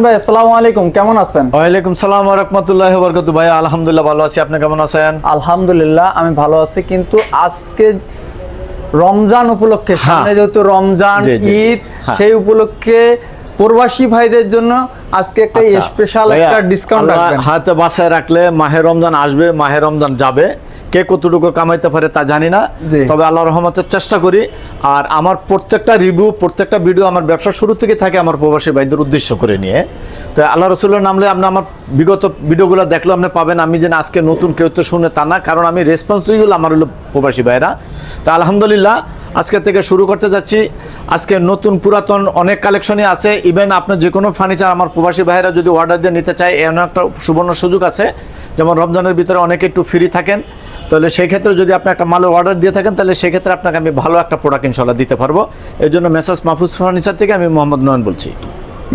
ভাই আসসালামু আলাইকুম কেমন আছেন? ওয়ালাইকুম সালাম রহমতুল্লাহ বরকত ভাই আলহামদুলিল্লাহ ভালো আছি। আপনি কেমন আছেন? আলহামদুলিল্লাহ আমি ভালো আছি কিন্তু আজকে রমজান উপলক্ষে হ্যাঁ। সামনে যেহেতু রমজান। ঈদ হ্যাঁ। সেই উপলক্ষে প্রবাসী ভাইদের জন্য আজকে একটা স্পেশাল আচ্ছা, একটা ডিসকাউন্ট রাখবেন। হাতে বাসায় রাখলে মাহে রমজান আসবে মাহে রমজান যাবে। কে কতটুকু কামাইতে পারে তা জানি না। তবে আল্লাহ রহমতের চেষ্টা করি। আর আমার প্রত্যেকটা রিভিউ প্রত্যেকটা ভিডিও আমার ব্যবসা শুরু থেকে থাকে আমার প্রবাসী ভাইদের উদ্দেশ্য করে নিয়ে। তো আল্লাহ রসুল্লাহ নামলে আপনি আমার বিগত ভিডিওগুলো দেখলে আপনি পাবেন। আমি যেন আজকে নতুন কেউ তো শুনে তা না কারণ আমি রেসপন্সিবল আমার হলো প্রবাসী ভাইরা। তো আলহামদুলিল্লাহ আজকে থেকে শুরু করতে যাচ্ছি। আজকে নতুন পুরাতন অনেক কালেকশনই আছে। ইভেন আপনার যে কোনো ফার্নিচার আমার প্রবাসী ভাইরা যদি অর্ডার দিয়ে নিতে চায় এমন একটা সুবর্ণ সুযোগ আছে। যেমন রমজানের ভিতরে অনেকে একটু ফ্রি থাকেন। তাহলে সেই ক্ষেত্রে যদি আপনি একটা মালের অর্ডার দিয়ে থাকেন, তাহলে সেই ক্ষেত্রে আপনাকে আমি ভালো একটা প্রোডাক্ট ইনশাল্লাহ দিতে পারব। এর জন্য মেসাজ মাহফুজ ফার্নিচার থেকে আমি মোহাম্মদ নয়ন বলছি।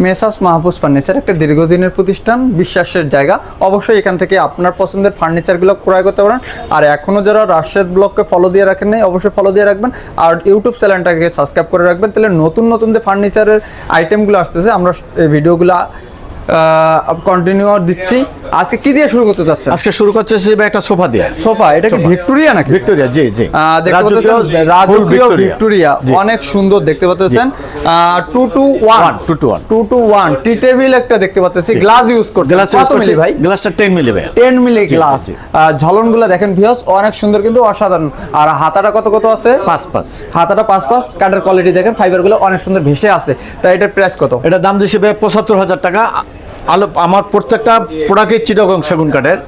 মেসাস মাহফুজ ফার্নিচার একটা দীর্ঘদিনের প্রতিষ্ঠান, বিশ্বাসের জায়গা। অবশ্যই এখান থেকে আপনার পছন্দের ফার্নিচারগুলো ক্রয় করতে পারেন। আর এখনও যারা রাশেদ ব্লগকে ফলো দিয়ে রাখেন নাই, অবশ্যই ফলো দিয়ে রাখবেন। আর ইউটিউব চ্যানেলটাকে সাবস্ক্রাইব করে রাখবেন। তাহলে নতুন নতুন যে ফার্নিচারের আইটেমগুলো আসতেছে, আমরা এই ভিডিওগুলো কন্টিনিউ দিচ্ছি। আজকে কি দিয়ে শুরু করতে চাচ্ছেন? আজকে শুরু করছে একটা সোফা দিয়ে। সোফা? এটা কি ভিক্টোরিয়া নাকি? ভিক্টোরিয়া জি জি। দেখতে রাজকীয় পাচ্ছেন রাজকীয় ভিক্টোরিয়া। অনেক সুন্দর দেখতে পাচ্ছেন। Two to one One, two to one. Two to one tea table একটা দেখতে পাচ্ছি গ্লাস ইউজ করছে গ্লাস কত মিলি ভাই? গ্লাসটা টেন মিলি ভাই টেন মিলি গ্লাস জি। ঝলনগুলো দেখেন ভিউস অনেক সুন্দর কিন্তু অসাধারণ। আর হাতাটা কত কত আছে? পাঁচ পাঁচ। হাতাটা পাঁচ পাঁচ। কাঠের কোয়ালিটি দেখেন ফাইবারগুলো অনেক সুন্দর ভেসে আছে তাই এটার প্রাইস কত? এটা দাম হিসেবে পঁচাত্তর হাজার টাকা। আলো আমার প্রত্যেকটা প্রোডাক্টের চিটাগং সেগুন কাঠের।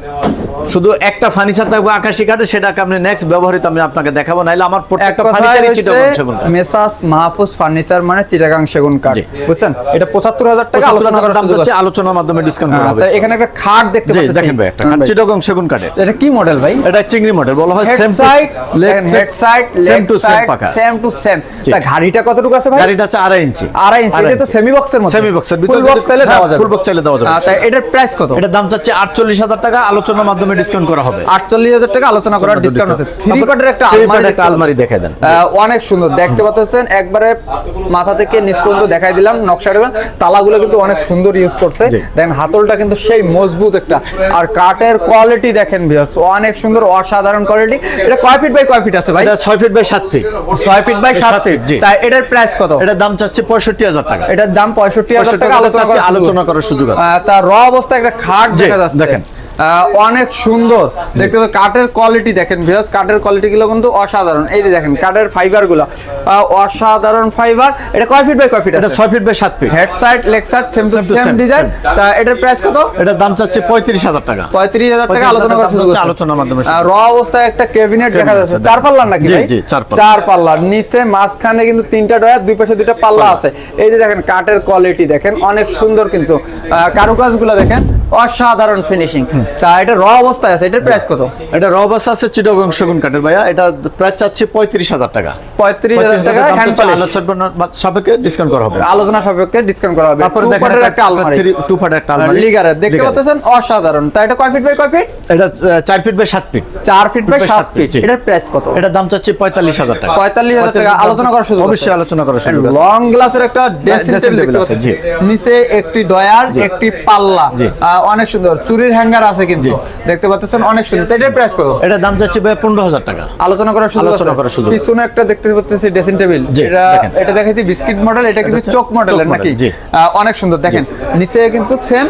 শুধু একটা ফার্নিচার থাকবে আকাশি কাঠের সেটাকে আপনি নেক্সট ব্যবহৃত আমি আপনাকে দেখাবো। নাইলে আমার প্রত্যেকটা ফার্নিচারই হচ্ছে সেগুন কাঠ মেসাস মাহফুজ ফার্নিচার মানে চিটাগাং সেগুন কাঠ বুঝছেন? এটা পঁচাত্তর হাজার টাকা আলোচনা করার দাম আছে। আলোচনার মাধ্যমে ডিসকাউন্ট করা হ্যাঁ, হবে এখানে একটা খাট দেখতে জি পাচ্ছি। দেখেন ভাই একটা হ্যাঁ, ভাই। চিটাগং সেগুন কাঠের। এটা কি মডেল ভাই? এটা চিংড়ি মডেল বলা হয় same side left head side same leg to same পাকা সেম টু সেম তা গাড়িটা কতটুকু আছে ভাই? গাড়িটা আছে আড়াই ইঞ্চি। আড়াই ইঞ্চি এটা তো সেমি বক্সের মধ্যে। Semi box এর ভিতরে ফুল বক্স চাইলে হ্যাঁ, দেওয়া যাবে। full box চাইলে দেওয়া যাবে। তাই এটার প্রাইস কত? এটার দাম চাচ্ছে আটচল্লিশ হাজার টাকা আলোচনার মাধ্যমে ডিসকাউন্ট করা হবে। আটচল্লিশ হাজার টাকা আলোচনা করার ডিসকাউন্ট আছে। থ্রি পার্টের একটা আলমারি একটা আলমারি দেখে দেন। অনেক সুন্দর। দেখতে পাচ্ছেন একবারে মাথা থেকে নিচ পর্যন্ত দেখাই দিলাম নকশা তালাগুলো কিন্তু অনেক সুন্দর ইউজ করছে। দেখেন হাতলটা কিন্তু সেই মজবুত একটা। আর কাঠের কোয়ালিটি দেখেন ভিউয়ার্স অনেক সুন্দর অসাধারণ কোয়ালিটি এটা কয় ফিট বাই কয় ফিট আছে ভাই? এটা ছয় ফিট বাই সাত ফিট ছয় ফিট বাই সাত সাত ফিট তাই এটার প্রাইস কত? এটার দাম চাচ্ছে পঁয়ষট্টি হাজার টাকা। এটার দাম পঁয়ষট্টি হাজার টাকা আলোচনা করার সুযোগ আছে। তার র অবস্থায় একটা খাট দেখা যাচ্ছে। দেখেন। আহ, অনেক সুন্দর। দেখতে পাচ্ছেন কাঠের কোয়ালিটি দেখেন ভিউয়ার্স কাঠের কোয়ালিটি গুলো কিন্তু অসাধারণ। এই যে দেখেন কাঠের ফাইবারগুলো। অসাধারণ ফাইবার এটা কয় ফিট বাই কয় ফিট এটা আছে? ছয় ফিট বাই সাত feet head side leg side same to same design তা এটার প্রাইস কত? এটার দাম চাচ্ছে পঁয়ত্রিশ হাজার টাকা। পঁয়ত্রিশ হাজার টাকা আলোচনা করার সুযোগ আছে। আলোচনার মাধ্যমে র অবস্থায় একটা ক্যাবিনেট দেখা যাচ্ছে। চার পাল্লার নাকি জি, ভাই? জি, চার পাল্লা। চার পাল্লার নিচে মাঝখানে কিন্তু তিনটা ডয়ার দুই পাশে দুইটা পাল্লা আছে। এই যে দেখেন কাঠের কোয়ালিটি দেখেন অনেক সুন্দর কিন্তু কারুকাজগুলো দেখেন অসাধারণ ফিনিশিং তা এটা র অবস্থায় আছে এটার প্রাইস কত? এটা রবাস আছে চিটাগং সেগুন কাঠের ভাইয়া এটা প্রায় চাচ্ছে পঁয়ত্রিশ হাজার টাকা। পঁয়ত্রিশ হাজার টাকা হ্যান্ড পলিশ সাপেক্ষে ডিসকাউন্ট করা হবে। আলোচনা সাপেক্ষে ডিসকাউন্ট করা হবে। তারপরে দেখেন একটা- আলমারি। two part একটা আলমারি। লিগারের দেখতে পাচ্ছেন অসাধারণ। তা এটা কয় ফিট বাই কয় ফিট এটা আহ, চার ফিট বাই সাত ফিট চার ফিট বাই by সাত সাত ফিট এটার প্রাইস কত? এটার দাম চাচ্ছে পঁয়তাল্লিশ হাজার টাকা। পঁয়তাল্লিশ হাজার টাকা। আলোচনা করার সুযোগ অবশ্যই আলোচনা করার সুযোগ লং গ্লাসের একটা ড্রেসিং টেবিল দেখতে আছে, পাচ্ছি জি। নিচে একটি ডয়ার একটি পাল্লা। অনেক সুন্দর। চুরির হ্যাঙ্গার আছে কিন্তু। দেখতে পাচ্ছেন অনেক সুন্দর। তো এটার প্রাইস কত? এটার দাম চাচ্ছে ভাই পনেরো হাজার টাকা। আলোচনা করার সুযোগ আলোচনা করার সুযোগ আছে। পিছনে একটা দেখতে পাচ্ছি ড্রেসিং টেবিল এটা। এটা দেখেছি বিস্কিট মডেল এটা কিন্তু চোখ মডেলের নাকি? অনেক সুন্দর দেখেন। নিচে কিন্তু সেম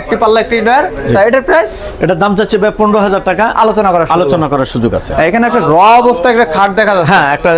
একটি পাল্লা একটি ডয়ার তা এটার প্রাইস এটার দাম চাচ্ছে ভাই পনেরো হাজার টাকা। আলোচনা করার আলোচনা করার সুযোগ আছে। আছে। এখানে একটা র অবস্থায় একটা খাট দেখা যাচ্ছে। হ্যাঁ একটা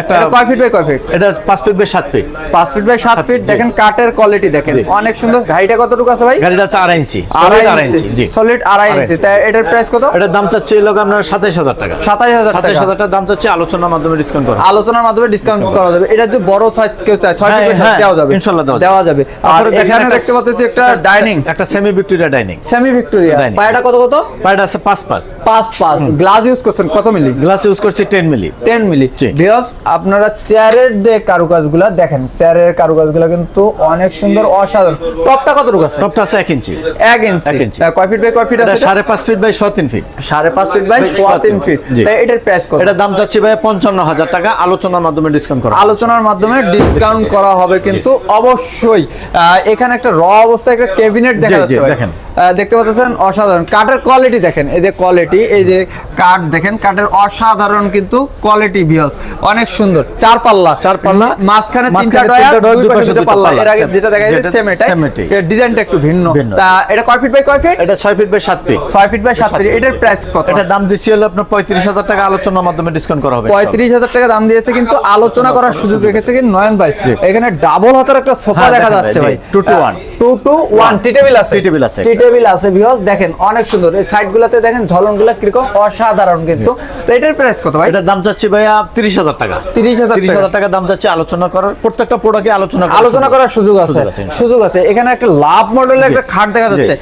একটা কয় ফিট বাই কয় ফিট এটা পাঁচ ফিট বাই সাত ফিট পাঁচ ফিট বাই সাত ফিট দেখেন কাঠের কোয়ালিটি দেখেন। অনেক সুন্দর। গাড়িটা কতটুকু আছে ভাই? গাড়িটা আছে আড়াই ইঞ্চি। আড়াই ইঞ্চি জি। সলিড আড়াই ইঞ্চি। তাই এটার প্রাইস কত? এটার দাম চাচ্ছে এই লোক আপনার সাতাইশ হাজার টাকা। সাতাশ হাজার সাতাইশ হাজার টাকা দাম চাচ্ছে আলোচনার মাধ্যমে ডিসকাউন্ট করা। আলোচনার মাধ্যমে ডিসকাউন্ট করা যাবে। এটা যে বড় সাইজ কেউ চায় ছয় হ্যাঁ, ফিট হ্যাঁ, দেওয়া যাবে। ইনশাল্লাহ দেওয়া যাবে। আর এখানে দেখতে পাচ্ছি একটা ডাইনিং একটা semi Victoria dining semi Victoria পায়টা কত কত? পায়টা আছে পাঁচ পাঁচ। পাঁচ পাঁচ। গ্লাস ইউজ করছেন কত মিলি? গ্লাস ইউজ করছি ten milli. Ten milli. Viewers আপনারা চেয়ারের যে কারুকাজগুলো দেখেন চেয়ারের কারুকাজগুলো কিন্তু অনেক সুন্দর অসাধারণ। টপটা কতটুকু আছে? টপটা আছে এক ইঞ্চি এক ইঞ্চি কয় ফিট বাই কয় ফিট আছে সাড়ে পাঁচ ফিট বাই তিন ফিট সাড়ে পাঁচ ফিট বাই তিন ফিট। তাই এটার প্রাইস কত? এটা দাম চাচ্ছি ভাই পঞ্চান্ন হাজার টাকা। আলোচনার মাধ্যমে ডিসকাউন্ট করা আলোচনার মাধ্যমে ডিসকাউন্ট করা হবে কিন্তু অবশ্যই। আহ, এখানে একটা র অবস্থায় একটা ক্যাবিনেট দেখা যাচ্ছে দেখেন। দেখতে পাচ্ছেন অসাধারণ। কাঠের কোয়ালিটি দেখেন। এই যে কোয়ালিটি এই যে কাঠ দেখেন কাঠের অসাধারণ কিন্তু কোয়ালিটি ভিউস অনেক সুন্দর। চার পাল্লা চার পাল্লা, মাঝখানে তিনটা ডয়ার দুই পাশে দুটো পাল্লা। এর আগে যেটা দেখা যাচ্ছে সেম এটাই। এর ডিজাইনটা একটু ভিন্ন। তা এটা কয় ফিট বাই কয় ফিট এটা ছয় ফিট বাই সাত ফিট ছয় ফিট বাই সাত ফিট এটার প্রাইস কত? এটা দাম দিচ্ছি হলো আপনার পঁয়ত্রিশ হাজার টাকা আলোচনার মাধ্যমে ডিসকাউন্ট করা হবে পঁয়ত্রিশ হাজার টাকা দাম দিয়েছে কিন্তু আলোচনা করার সুযোগ রেখেছে কিন্তু নয়ন ভাই। এখানে ডাবল হাতের একটা সোফা হ্যাঁ, দেখা যাচ্ছে ভাই, ভাই two two to one। Two to one tea table আছে। Tea table আছে টি টেবিল আছে ভিউয়ার্স দেখেন অনেক সুন্দর। এই সাইড গুলাতে দেখেন ঝলনগুলা কীরকম অসাধারণ কিন্তু। তো এটার প্রাইস কত ভাই? এটার দাম চাচ্ছি ভাইয়া তিরিশ হাজার টাকা। তিরিশ হাজার তিরিশ হাজার টাকা। দাম চাচ্ছি আলোচনা করার প্রত্যেকটা প্রোডাক্টে আলোচনা আলোচনা করার সুযোগ আছে। সুযোগ আছে, এখানে একটা লাভ মডেলের একটা খাট দেখা যাচ্ছে।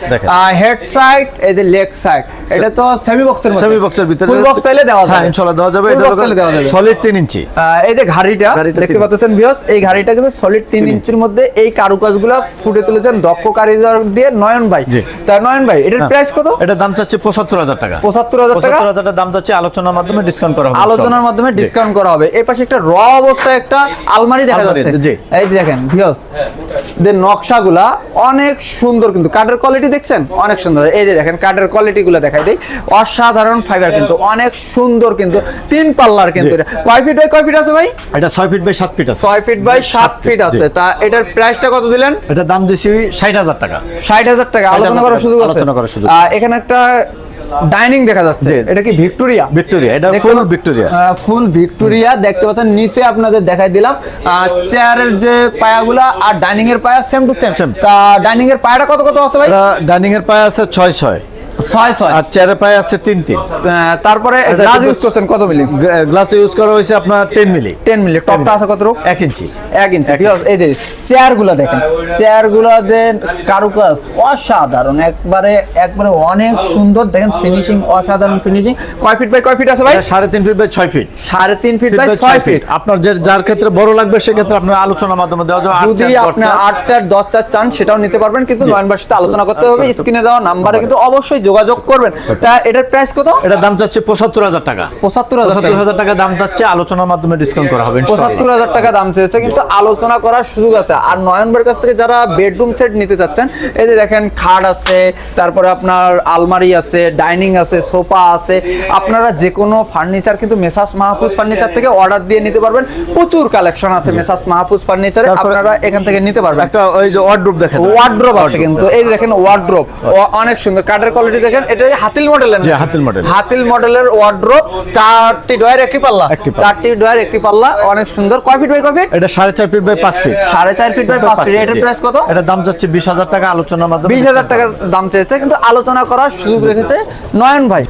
হেড সাইড এই যে লেগ সাইড এটা তো সেমি বক্সের মধ্যে। সেমি বক্সের ভিতরে ফুল বক্স চাইলে দেওয়া যাবে। হ্যাঁ ইনশাআল্লাহ দেওয়া যাবে। চাইলে দেওয়া যাবে। সলিড তিন ইঞ্চি। এই যে ঘাড়িটা দেখতে পাচ্ছেন ভিউস এই ঘাড়িটা কিন্তু সলিড তিন ইঞ্চির মধ্যে এই কারুকাজগুলো ফুটে তুলেছেন দক্ষ কারিগর দিয়ে নয়ন ভাই। তা নয়ন ভাই এটার প্রাইস কত? এটা দাম চাচ্ছি পঁচাত্তর হাজার টাকা। পঁচাত্তর হাজার টাকা? পঁচাত্তর হাজার দাম চাচ্ছি আলোচনার মাধ্যমে ডিসকাউন্ট করা হবে আলোচনার মাধ্যমে ডিসকাউন্ট করা হবে। এই পাশে একটা র অবস্থায় একটা আলমারি দেখা যাচ্ছে। এই দেখেন ভিউস যে নকশাগুলা অনেক সুন্দর কিন্তু কাঠের কোয়ালিটি দেখছেন? অনেক সুন্দর। এই যে দেখেন কাঠের দেখাই দেই। অসাধারণ ফাইবার কিন্তু অনেক সুন্দর কিন্তু তিন পাল্লার কিন্তু। এটা কয় ফিট বাই কয় ফিট আছে ভাই? এটা ছয় ফিট বাই সাত ফিট আছে। ছয় ফিট বাই সাত ফিট আছে। তা এটার প্রাইসটা কত দিলেন? এটা দাম ষাট হাজার টাকা। ষাট হাজার টাকা। 60,000 আলোচনা করার সুযোগ আছে। আলোচনা করার সুযোগ। এখানে একটা ডাইনিং দেখা যাচ্ছে। এটা কি ভিক্টোরিয়া? ভিক্টোরিয়া এটা ফুল ভিক্টোরিয়া। ফুল ভিক্টোরিয়া। দেখতে পাচ্ছেন নিচে আপনাদের দেখাই দিলাম। চেয়ারের যে পায়াগুলো আর ডাইনিং এর পায়া সেম টু সেম তা ডাইনিং এর পায়াটা কত কত আছে ভাই? ডাইনিং এর পায়া আছে ছয় ছয়। ছয় ছয়। আর চেয়ারের পায়ে আছে তিন তিন। তারপরে গ্লাস ইউজ করছেন কত মিলি? গ্লাস ইউজ করা হয়েছে আপনার টেন মিলি। টেন মিলি। টপটা আছে কত এক ইঞ্চি। এক ইঞ্চি। এই যে দেখেন দেন কারুকাজ অসাধারণ। একবারে একবারে অনেক সুন্দর। দেখেন ফিনিশিং অসাধারণ ফিনিশিং কয় ফিট বাই কয় ফিট আছে ভাই? সাড়ে তিন ফিট বাই ছয় ফিট সাড়ে তিন ফিট বাই ছয় ফিট আপনার যে যার ক্ষেত্রে বড় লাগবে সেক্ষেত্রে আপনার আলোচনার মাধ্যমে দেওয়া যাবে। যদি আপনি আট চার দশ চার চান সেটাও নিতে পারবেন। কিন্তু নয়ন ভাইয়ের সাথে আলোচনা করতে হবে। স্ক্রিনে দেওয়া নাম্বারে কিন্তু অবশ্যই যোগাযোগ করবেন। তা এটার প্রাইস কত? এটা দাম চাচ্ছে পঁচাত্তর হাজার টাকা। পঁচাত্তর হাজার টাকা। দাম চাচ্ছে আলোচনার মাধ্যমে ডিসকাউন্ট করা হবে। পঁচাত্তর হাজার টাকা দাম চেয়েছে কিন্তু আলোচনা করার সুযোগ আছে। আর নয়নবার কাছ থেকে যারা বেডরুম সেট নিতে চাচ্ছেন এই যে দেখেন খাট আছে তারপরে আপনার আলমারি আছে ডাইনিং আছে সোফা আছে আপনারা যে কোনো ফার্নিচার কিন্তু মেসাস মাহফুজ ফার্নিচার থেকে অর্ডার দিয়ে নিতে পারবেন। প্রচুর কালেকশন আছে মেসাস মাহফুজ ফার্নিচারে আপনারা এখান থেকে নিতে পারবেন। একটা ওই যে ওয়ার্ড্রোপ দেখেন। ওয়ার্ড্রোব আছে কিন্তু। এই দেখেন ওয়ার্ড্রোব অনেক সুন্দর। কাঠের কোয়ালিটি দেখেন এটা হাতিল মডেলের জি, হাতিল মডেল হাতিল মডেলের ওয়ার্ড্রপ চারটি ডয়ার একটি পাল্লা। চারটি ডয়ার একটি পাল্লা অনেক সুন্দর। কয় ফিট বাই কয় ফিট এটা সাড়ে চার ফিট বাই পাঁচ ফিট সাড়ে চার ফিট বাই পাঁচ ফিট এটার প্রাইস কত? এটা দাম যাচ্ছে বিশ হাজার টাকা আলোচনার মাধ্যমে বিশ হাজার টাকার দাম চেয়েছে কিন্তু আলোচনা করার সুযোগ রেখেছে নয়ন ভাই।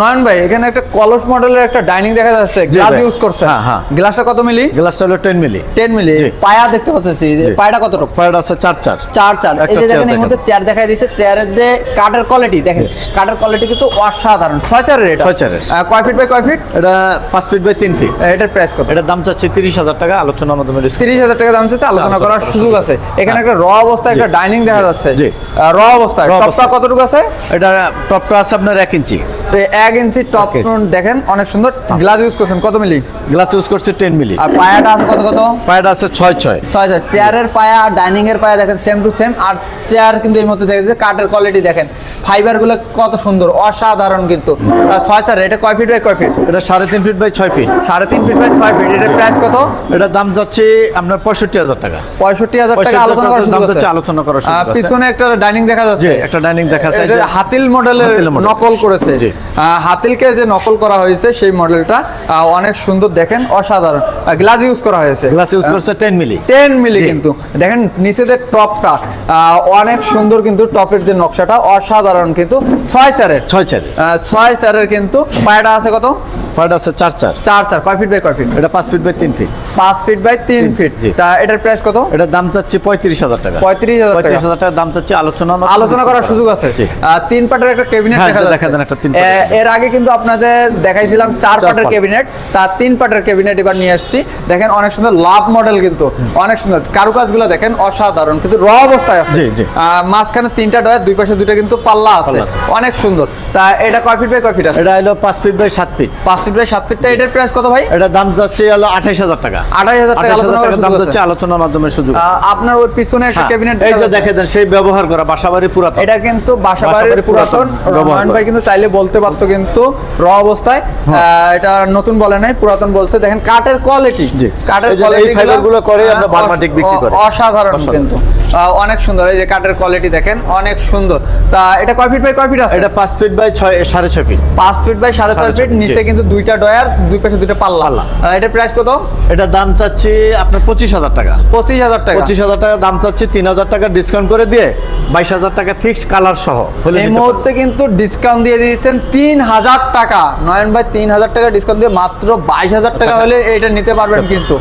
নয়ন ভাই এখানে একটা কলস মডেলের একটা ডাইনিং দেখা যাচ্ছে গ্লাস ইউজ করছে। হ্যাঁ, হ্যাঁ। গ্লাসটা কত মিলি? গ্লাসটা হলো টেন মিলি। টেন মিলি। পায়া দেখতে পাচ্ছি পায়াটা কতটুকু? পায়ের আছে চার চার। চার চার। এই যে দেখেন এর মধ্যে চেয়ার দেখাই দিচ্ছে। চেয়ারের যে কাঠের কোয়ালিটি দেখেন কাঠের কোয়ালিটি কিন্তু অসাধারণ। ছয় চারের এটা? ছয় চারের। আহ, কয় ফিট বাই কয় ফিট এটা পাঁচ ফিট বাই তিন ফিট এটার প্রাইস কত? এটার দাম চাচ্ছে তিরিশ হাজার টাকা আলোচনার মাধ্যমে discount। তিরিশ হাজার টাকা দাম চাচ্ছে আলোচনা করার সুযোগ আছে। এখানে একটা র অবস্থায় একটা ডাইনিং দেখা যাচ্ছে। জি। র অবস্থায়। টপটা। কতটুকু আছে? এটা টপটা আছে আপনার এক ইঞ্চি এই এক ইঞ্চি টপ দেখেন অনেক সুন্দর। গ্লাস ইউজ করছেন কত মিলি? গ্লাস ইউজ করছে টেন মিলি। আর পায়াটা আছে কত কত? পায়াটা আছে ছয় ছয়। ছয় ছয়। চেয়ারের পায়া আর ডাইনিং এর পায়া দেখেন সেম টু সেম আর চেয়ার কিন্তু এই মধ্যে দেখেছে কাঠের কোয়ালিটি দেখেন। ফাইবারগুলো কত সুন্দর অসাধারণ কিন্তু। ছয় চার এটা কয় ফিট বাই কয় ফিট এটা সাড়ে তিন ফিট বাই ছয় ফিট সাড়ে তিন ফিট বাই ছয় ফিট এটার প্রাইস কত? এটার দাম যাচ্ছে আপনার পঁয়ষট্টি হাজার টাকা। পঁয়ষট্টি হাজার টাকা আলোচনা করার দাম যাচ্ছে আলোচনা করার পিছনে একটা ডাইনিং দেখা যাচ্ছে। একটা ডাইনিং দেখা এটা হাতিল মডেলের নকল করেছে। হাতিলকে যে নকল করা হয়েছে সেই মডেলটা অনেক সুন্দর দেখেন অসাধারণ। গ্লাস ইউজ করা হয়েছে। গ্লাস ইউজ করছে টেন মিলি টেন মিলি কিন্তু। দেখেন নিচেদের টপটা অনেক সুন্দর কিন্তু টপের যে নকশাটা অসাধারণ কিন্তু ছয় চারের। ছয় চারের। ছয় চারের কিন্তু পায়টা আছে কত? পার্ট আছে চার চার। চার চার কয় ফিট বাই কয় ফিট এটা পাঁচ ফিট বাই তিন ফিট পাঁচ ফিট বাই তিন ফিট তা এটার প্রাইস কত? এটার দাম চাচ্ছি পঁয়ত্রিশ হাজার টাকা। পঁয়ত্রিশ হাজার পঁয়ত্রিশ হাজার টাকা দাম চাচ্ছি আলোচনা আলোচনা করার সুযোগ আছে। তিন পাটের একটা ক্যাবিনেট দেখা দেন একটা তিন এর আগে কিন্তু আপনাদের দেখাইছিলাম চার পাটের ক্যাবিনেট তার তিন পাটের ক্যাবিনেট এবার নিয়ে আসছি। দেখেন অনেক সুন্দর লাভ মডেল কিন্তু। অনেক সুন্দর। কারুকাজগুলো দেখেন অসাধারণ। কিন্তু র অবস্থায় আছে। মাঝখানে তিনটা ডয়ার দুই পাশে দুইটা কিন্তু পাল্লা আছে। পাল্লা আছে। অনেক সুন্দর। তা এটা কয় ফিট বাই কয় ফিট আছে? এটা হলো পাঁচ ফিট বাই সাত ফিট পাঁচ ফিট বাই সাত ফিট এটার প্রাইস কত ভাই? এটার দাম যাচ্ছে হলো আঠাইশ হাজার টাকা। আড়াই হাজার টাকা আলোচনা হাজার করার টাকা দাম যাচ্ছে আলোচনার মাধ্যমে সুযোগ আপনার ওই পিছনে একটা হ্যাঁ, ক্যাবিনেট এই যে দেখে দেন সেই ব্যবহার করা বাসাবাড়ি পুরাতন। এটা কিন্তু বাসাবাড়ির বাসাবাড়ির পুরাতন পুরাতন। রহমান ভাই কিন্তু চাইলে বলতে পারতো কিন্তু র অবস্থায়। হ্যাঁ। এটা নতুন বলে নাই পুরাতন বলছে। দেখেন কাঠের কোয়ালিটি কাঠের এই এই কোয়ালিটি করে আমরা বার্মাটিক বিক্রি করি। অসাধারণ। কিন্তু। অনেক সুন্দর। এই যে কাঠের কোয়ালিটি দেখেন অনেক সুন্দর। তা এটা কয় ফিট বাই কয় ফিট আছে? এটা পাঁচ ফিট বাই ছয় সাড়ে ছয় ফিট। পাঁচ ফিট বাই সাড়ে চার সাড়ে ফিট নিচে। কিন্তু দুইটা ডয়ার দুই পাশে দুইটা পাল্লা। আহ, প্রাইস কত? এটার দাম চাচ্ছি আপনার পঁচিশ হাজার টাকা। পঁচিশ হাজার টাকা। পঁচিশ হাজার টাকা দাম চাচ্ছি তিন হাজার টাকা ডিসকাউন্ট করে দিয়ে বাইশ হাজার টাকা ফিক্স কালার সহ এই মুহূর্তে কিন্তু ডিসকাউন্ট দিয়ে দিয়েছেন তিন হাজার টাকা। নয়ন ভাই তিন হাজার টাকা ডিসকাউন্ট দিয়ে মাত্র বাইশ হাজার টাকা হলে এটা নিতে পারবেন কিন্তু।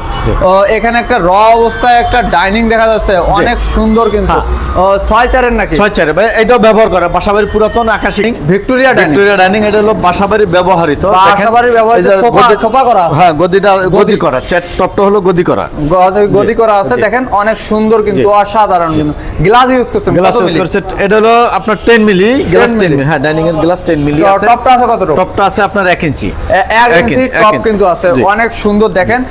এখানে একটা র অবস্থায় একটা ডাইনিং দেখা যাচ্ছে। অনেক সুন্দর কিন্তু। হ্যাঁ। ছয় চারের নাকি? ছয় চারের ভাই এটাও ব্যবহার করে। বাসাবাড়ির পুরাতন আকাশি। ভিক্টোরিয়া ভিক্টোরিয়া ডাইনিং এটা হলো বাসাবাড়ির ব্যবহৃত দেখেন, যে সোফা- করা আছে। হ্যাঁ গদিটা গদি করা টপটা হলো গদি করা। গদি- করা আছে দেখেন অনেক সুন্দর কিন্তু। অসাধারণ কিন্তু। গ্লাস ইউজ করছেন গ্লাস ইউজ করছে এটা হলো আপনার 10 মিলি গ্লাস 10 মিলি। হ্যাঁ ডাইনিং এর গ্লাস 10 মিলি আছে। টপটা আছে কত টপটা আছে আপনার 1 ইঞ্চি। এ- এক এক ইঞ্চি ইঞ্চি, টপ কিন্তু আছে। অনেক সুন্দর দেখেন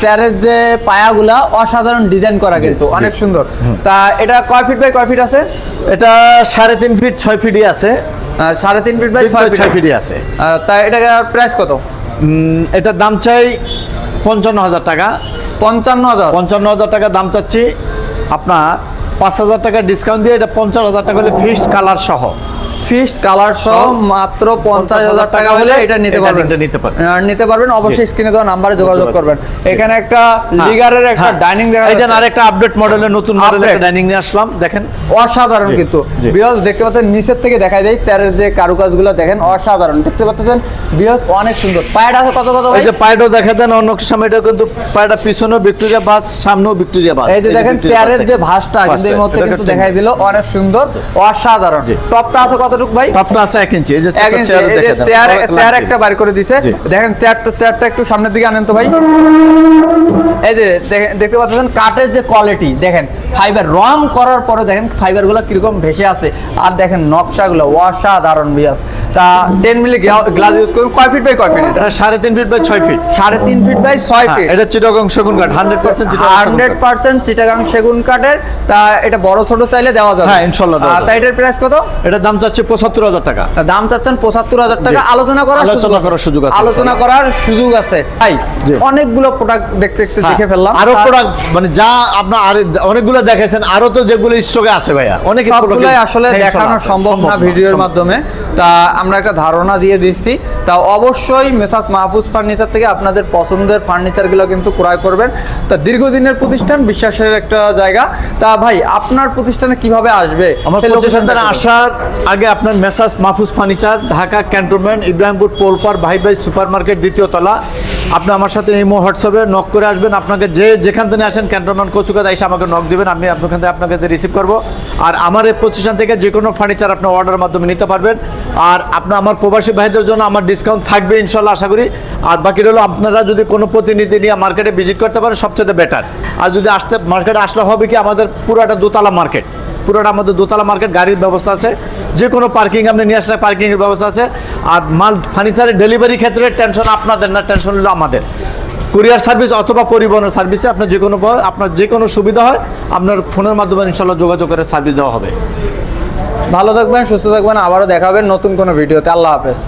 চেয়ারের যে পায়াগুলা অসাধারণ ডিজাইন করা কিন্তু অনেক সুন্দর। তা এটা কয় ফিট বাই কয় ফিট আছে? এটা সাড়ে তিন ফিট ছয় ফিটই আছে। সাড়ে তিন ফিট বাই ছয় ফিট ফিটই আছে। তা এটা প্রাইস কত? এটার দাম চাই পঞ্চান্ন হাজার টাকা। পঞ্চান্ন হাজার? পঞ্চান্ন হাজার টাকা দাম চাচ্ছি আপনার পাঁচ হাজার টাকা ডিসকাউন্ট দিয়ে এটা পঞ্চাশ হাজার টাকা হলে ফিক্সড কালার সহ। ফিস্ট কালার সহ মাত্র পঞ্চাশ হাজার টাকা হলে এটা নিতে পারবেন। নিতে পারবেন। নিতে পারবেন। অবশ্যই স্ক্রিনে দেওয়া নাম্বারে যোগাযোগ করবেন। এখানে একটা হ্যাঁ, লিগারের একটা হ্যাঁ। ডাইনিং দেখা এই যে যাচ্ছে। আরেকটা আপডেট মডেলের নতুন মডেলের। ডাইনিং নিয়ে আসলাম দেখেন। অসাধারণ কিন্তু। বিয়স দেখতে পাচ্ছেন নিচের থেকে দেখাই দেয় চেয়ারের যে কারুকাজগুলো দেখেন অসাধারণ। দেখতে পাচ্ছেন বিয়স অনেক সুন্দর। পায়ের আছে কত কত এই যে পায়ডো দেখা দেন অন্য সময় এটা কিন্তু পায়টা পিছনেও ভিক্টোরিয়া বাস সামনেও ভিক্টোরিয়া বাস। এই যে দেখেন চেয়ারের যে। ভাসটা কিন্তু এই মুহূর্তে কিন্তু দেখাই দিল অনেক সুন্দর অসাধারণ। টপটা আছে কতটুকু ভাই। আছে এক ইঞ্চি এই যে চেয়ার। চেয়ার চেয়ার একটা বার করে দিছে। দেখেন চেয়ারটা চেয়ারটা একটু সামনের দিকে আনেন তো ভাই। এই যে দেখতে পাচ্ছেন কাঠের যে কোয়ালিটি দেখেন। ফাইবার রং করার পরে দেখেন ফাইবারগুলো কীরকম ভেসে আছে। আর দেখেন নকশাগুলো অসাধারণ বিয়াস তা টেন মিলি গ্লাস ইউজ করুন কয় ফিট বাই কয় ফিট এটা? এটা সাড়ে তিন ফিট বাই ছয় ফিট সাড়ে তিন ফিট বাই ছয় হ্যাঁ, ফিট এটা চিটাগং সেগুন কাঠ hundred percent hundred percent Chittagong সেগুন কাঠের। তা এটা বড় ছোট চাইলে দেওয়া যাবে। হ্যাঁ, ইনশাল্লাহ। তা এটার প্রাইস কত? এটার দাম চাচ্ছে পঁচাত্তর হাজার টাকা। দাম চাচ্ছেন পঁচাত্তর হাজার টাকা। আলোচনা করার আলোচনা সুযোগ আছে। করার সুযোগ আছে। আলোচনা করার সুযোগ আছে। ভাই অনেকগুলো প্রোডাক্ট দেখতে দেখতে দেখে ফেললাম। আরও প্রোডাক্ট মানে যা আপনার আর অনেকগুলো দেখেছেন আরও তো যেগুলো স্টকে আছে ভাইয়া। অনেক আসলে দেখানো সম্ভব না ভিডিওর মাধ্যমে। তা আমরা একটা ধারণা দিয়ে দিচ্ছি। তা অবশ্যই মেসাস মাহফুজ ফার্নিচার থেকে আপনাদের পছন্দের ফার্নিচারগুলো কিন্তু ক্রয় করবেন। তা দীর্ঘদিনের প্রতিষ্ঠান বিশ্বাসের একটা জায়গা। তা ভাই আপনার প্রতিষ্ঠানে কীভাবে আসবে? আমার প্রতিষ্ঠানে আসার আগে আপনার Messrs Mahfuz furniture Dhaka cantonment Ibrahimpur পোলপার ভাই ভাই সুপার মার্কেট দ্বিতীয় তলা। আপনি আমার সাথে ইমো হোয়াটসঅ্যাপে নক করে আসবেন। আপনাকে যে যেখান থেকে আসেন ক্যান্টনমেন্ট কচুকাতে এসে আমাকে নক দিবেন। আমি আপনার থেকে আপনাকে রিসিভ করব। আর আমার এই প্রতিষ্ঠান থেকে যে কোনো ফার্নিচার আপনি অর্ডারের মাধ্যমে নিতে পারবেন। আর আপনার আমার প্রবাসী ভাইদের জন্য আমার ডিসকাউন্ট থাকবে ইনশাল্লাহ, আশা করি। আর বাকি হলো আপনারা যদি কোনো প্রতিনিধি নিয়ে মার্কেটে ভিজিট করতে পারেন, সবচেয়ে বেটার আর যদি আসতে মার্কেটে আসলে হবে কি, আমাদের পুরোটা দোতলা মার্কেট পুরোটা আমাদের দোতলা মার্কেট গাড়ির ব্যবস্থা আছে। যে কোনো পার্কিং আপনি নিয়ে আসলে পার্কিংয়ের ব্যবস্থা আছে। আর মাল ফার্নিচারের ডেলিভারি ক্ষেত্রে টেনশন আপনাদের না টেনশন হলো আমাদের। কুরিয়ার সার্ভিস অথবা পরিবহনের সার্ভিসে আপনার যে কোনো আপনার যে কোনো সুবিধা হয়, আপনার ফোনের মাধ্যমে ইনশাল্লাহ যোগাযোগ করে সার্ভিস দেওয়া হবে। ভালো থাকবেন সুস্থ থাকবেন আবারও দেখাবেন নতুন কোনো ভিডিওতে। আল্লাহ হাফেজ।